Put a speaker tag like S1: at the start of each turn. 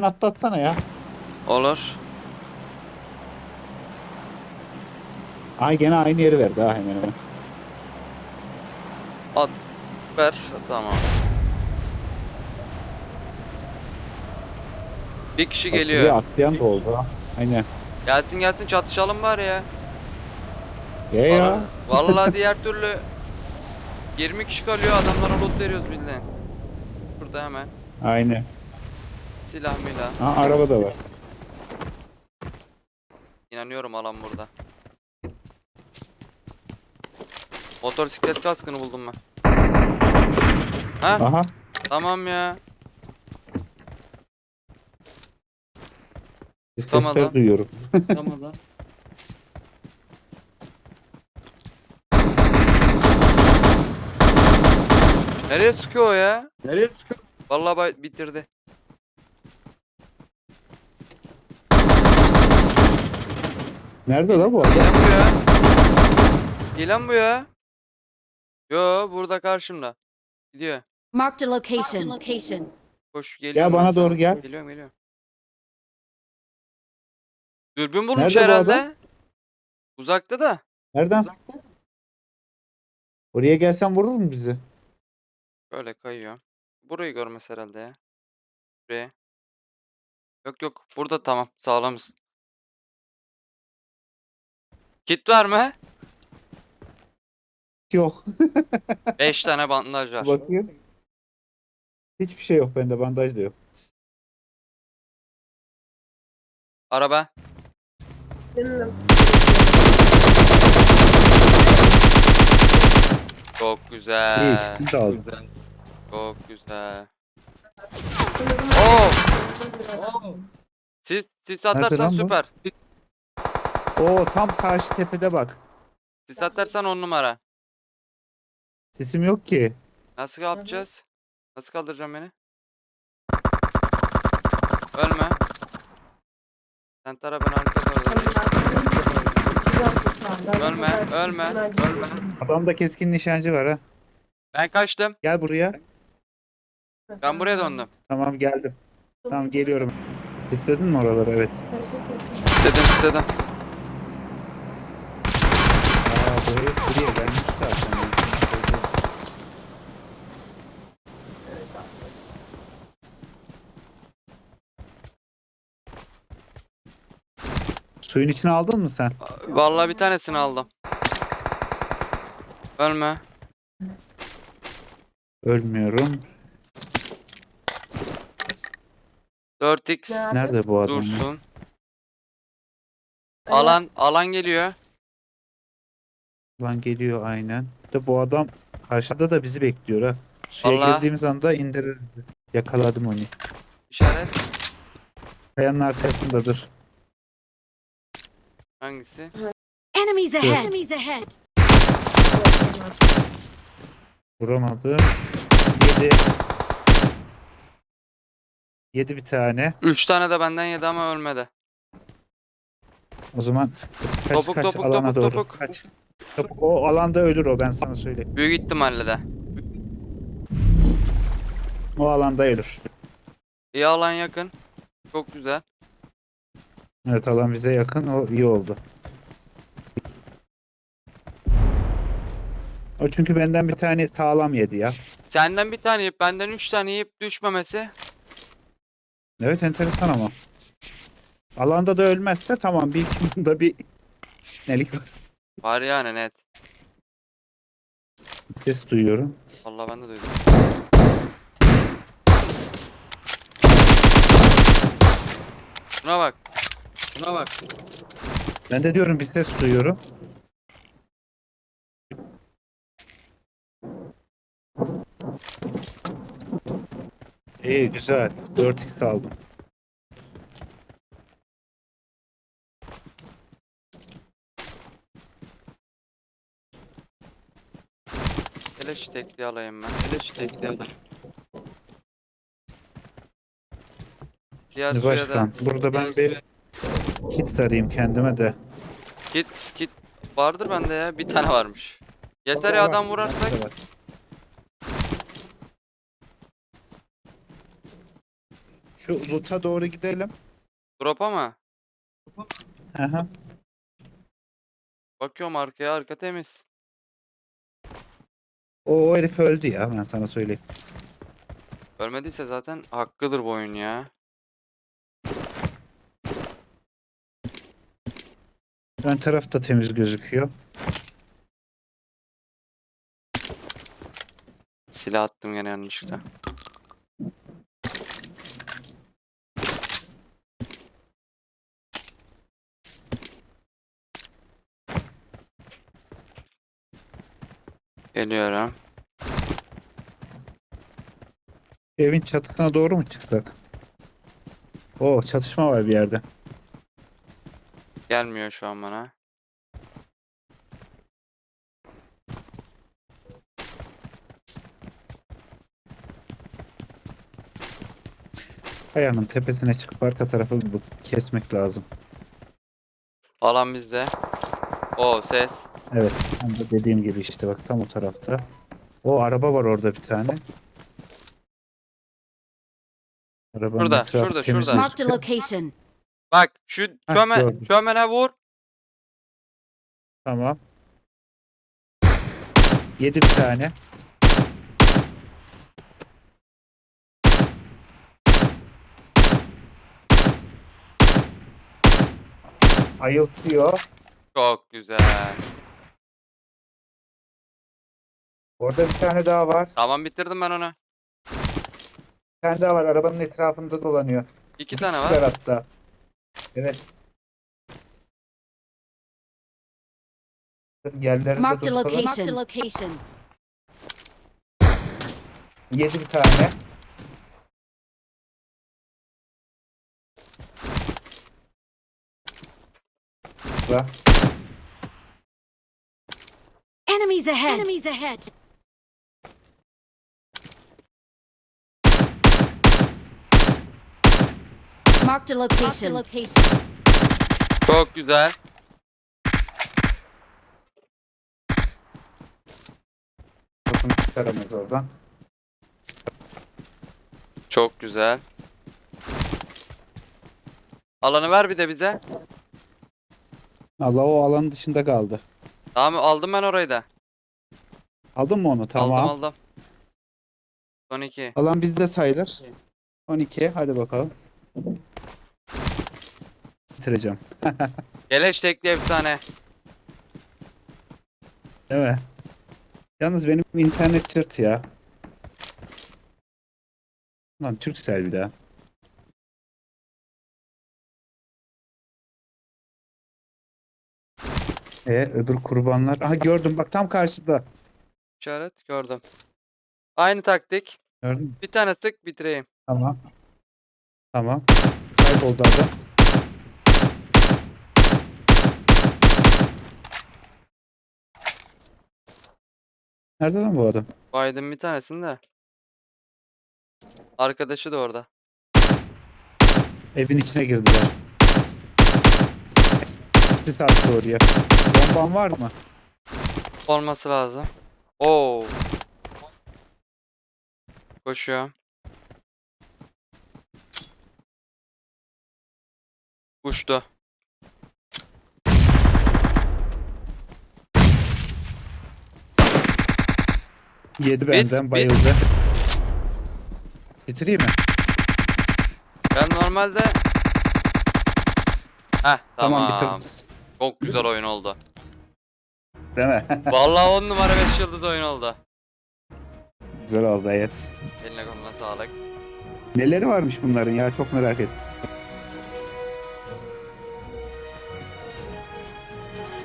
S1: Sen atlatsana ya.
S2: Olur.
S1: Ay gene aynı yeri verdi ha hemen hemen.
S2: Ver. Tamam. Bir kişi geliyor.
S1: atlayan da oldu ha. Aynen.
S2: Gelsin gelsin çatışalım var ya.
S1: Ya ya.
S2: Vallahi, vallahi diğer türlü 20 kişi kalıyor adamlara loot veriyoruz bildiğin. Burada hemen.
S1: Aynen.
S2: Silah milah.
S1: Ha araba da var.
S2: İnanıyorum alan burada. Motosiklet kaskını buldum ben. Ha?
S1: Aha.
S2: Tamam ya.
S1: Sesler
S2: Sıkamadı.
S1: duyuyorum.
S2: Tamam lan. Nereye sıkıyor o ya?
S1: Nereye çıkıyor?
S2: Vallahi bay- bitirdi.
S1: Nerede la bu adam?
S2: Gelen bu ya. Gelen bu ya. Yo burada karşımda. Gidiyor.
S3: Marked a location. location.
S2: Koş geliyorum.
S1: bana
S2: ben sana.
S1: doğru gel.
S2: Geliyorum geliyorum. Dürbün bulmuş
S1: Nerede bu
S2: herhalde.
S1: adam?
S2: Uzakta da.
S1: Nereden sıktı? Oraya gelsen vurur mu bizi?
S2: Böyle kayıyor. Burayı görmez herhalde ya. Buraya. Yok yok. Burada tamam. Sağlamız. Kit var mı?
S1: Yok.
S2: 5 tane bandaj var.
S1: Bakayım. Hiçbir şey yok bende. Bandaj da yok.
S2: Araba. Çok
S1: İyi
S2: güzel.
S1: ikisini de aldım.
S2: Çok güzel. Oo! Siz siz atarsan
S1: lan bu?
S2: süper.
S1: Oo tam karşı tepede bak.
S2: Siz atarsan 10 numara.
S1: Sesim yok ki.
S2: Nasıl yapacağız? Nasıl kaldıracağım beni? Ölme. Sen tara ben arka doğru. Ölme, ölme, ölme.
S1: Adamda keskin nişancı var ha.
S2: Ben kaçtım.
S1: Gel buraya.
S2: Ben buraya döndüm.
S1: Tamam geldim. Tamam geliyorum. İstedin mi oraları? Evet.
S2: İstedim istedim.
S1: Herif buraya gelmiş zaten. Suyun içine aldın mı sen?
S2: Vallahi bir tanesini aldım. Ölme.
S1: Ölmüyorum.
S2: 4x
S1: Nerede bu adam?
S2: dursun. Alan alan geliyor.
S1: Lan geliyor aynen. De bu adam aşağıda da bizi bekliyor ha. Suya
S2: Vallahi.
S1: girdiğimiz anda indirir bizi. Yakaladım onu.
S2: İşaret
S1: Kayanın arkasındadır.
S2: hangisi?
S3: Enemies ahead. Enemies ahead.
S1: Vuramadım. Yedi. Yedi bir tane.
S2: 3 tane de benden yedi ama ölmedi.
S1: O zaman kaç
S2: Topuk,
S1: kaç
S2: topuk,
S1: alana
S2: topuk,
S1: doğru.
S2: topuk.
S1: Kaç. O alanda ölür o ben sana söyleyeyim.
S2: Büyük ihtimalle de.
S1: O alanda ölür.
S2: İyi alan yakın. Çok güzel.
S1: Evet alan bize yakın. O iyi oldu. O çünkü benden bir tane sağlam yedi ya.
S2: Senden bir tane yiyip benden 3 tane yiyip düşmemesi.
S1: Evet enteresan ama. Alanda da ölmezse tamam bir bunda bir nelik var.
S2: Var yani net.
S1: Ses duyuyorum.
S2: Vallahi ben de duydum. Şuna bak. Şuna bak.
S1: Ben de diyorum bir ses duyuyorum. İyi güzel. 4x aldım.
S2: Hele şu tekliği alayım ben. Hele şu tekliği alayım. Diğer
S1: Şimdi başkan.
S2: da
S1: Burada ben bir kit sarayım kendime de.
S2: git git. Vardır bende ya. Bir tane varmış. Yeter ya adam vurarsak.
S1: Bende de var. Şu loot'a doğru gidelim.
S2: Drop'a mı?
S1: Aha.
S2: Bakıyorum arkaya arka temiz.
S1: O, o herif öldü ya ben sana söyleyeyim.
S2: Ölmediyse zaten hakkıdır bu oyun ya.
S1: Ön taraf da temiz gözüküyor.
S2: Silah attım gene yanlışlıkla. Geliyorum.
S1: Evin çatısına doğru mu çıksak? O çatışma var bir yerde.
S2: Gelmiyor şu an bana.
S1: Kayanın tepesine çıkıp arka tarafı kesmek lazım.
S2: Alan bizde. O ses.
S1: Evet. Tam da dediğim gibi işte bak tam o tarafta. O araba var orada bir tane. Arabanın
S2: Şurada,
S1: etrafı
S2: şurada,
S1: temiz
S2: şurada.
S3: Marked a
S1: gözüküyor.
S3: location.
S2: Bak şu
S1: Heh,
S2: çömen,
S1: gördüm.
S2: çömene vur.
S1: Tamam. Yedi bir tane. Ayıltıyor.
S2: Çok güzel.
S1: Orada bir tane daha var.
S2: Tamam bitirdim ben onu.
S1: Bir tane daha var. Arabanın etrafında dolanıyor.
S2: İki tane var.
S1: hatta. Evet. Yerlerinde
S3: a
S1: dursalar.
S3: location. Marked a location.
S1: Yedi bir tane. Bak.
S3: Enemies ahead. Enemies ahead. Marked a location. location.
S2: Çok güzel.
S1: Bakın çıkaramaz oradan.
S2: Çok güzel. Alanı ver bir de bize.
S1: Allah o alanın dışında kaldı.
S2: Tamam aldım ben orayı da.
S1: Aldın mı onu? Tamam.
S2: Aldım aldım. Son iki.
S1: Alan bizde sayılır. 12. Hadi bakalım. Stireceğim.
S2: Geleş tekli efsane.
S1: Değil mi? Yalnız benim internet çırt ya. Lan Türksel bir daha. E öbür kurbanlar. Aha gördüm bak tam karşıda.
S2: İşaret gördüm. Aynı taktik.
S1: Gördün mü?
S2: Bir tane tık bitireyim.
S1: Tamam. Tamam. Kayboldu adam. Nerede lan bu adam?
S2: Baydım bir tanesini de. Arkadaşı da orada.
S1: Evin içine girdiler. Sis attı oraya. Bomban var mı?
S2: Olması lazım. Oo. Koşuyor. Uçtu.
S1: Yedi benden
S2: bit.
S1: bayıldı. Bitireyim mi?
S2: Ben normalde... Heh tamam.
S1: Tamam bitirdim.
S2: Çok güzel oyun oldu.
S1: Değil mi?
S2: Vallahi 10 numara 5 yıldız oyun oldu.
S1: Güzel oldu evet.
S2: Eline koluna sağlık.
S1: Neleri varmış bunların ya çok merak ettim.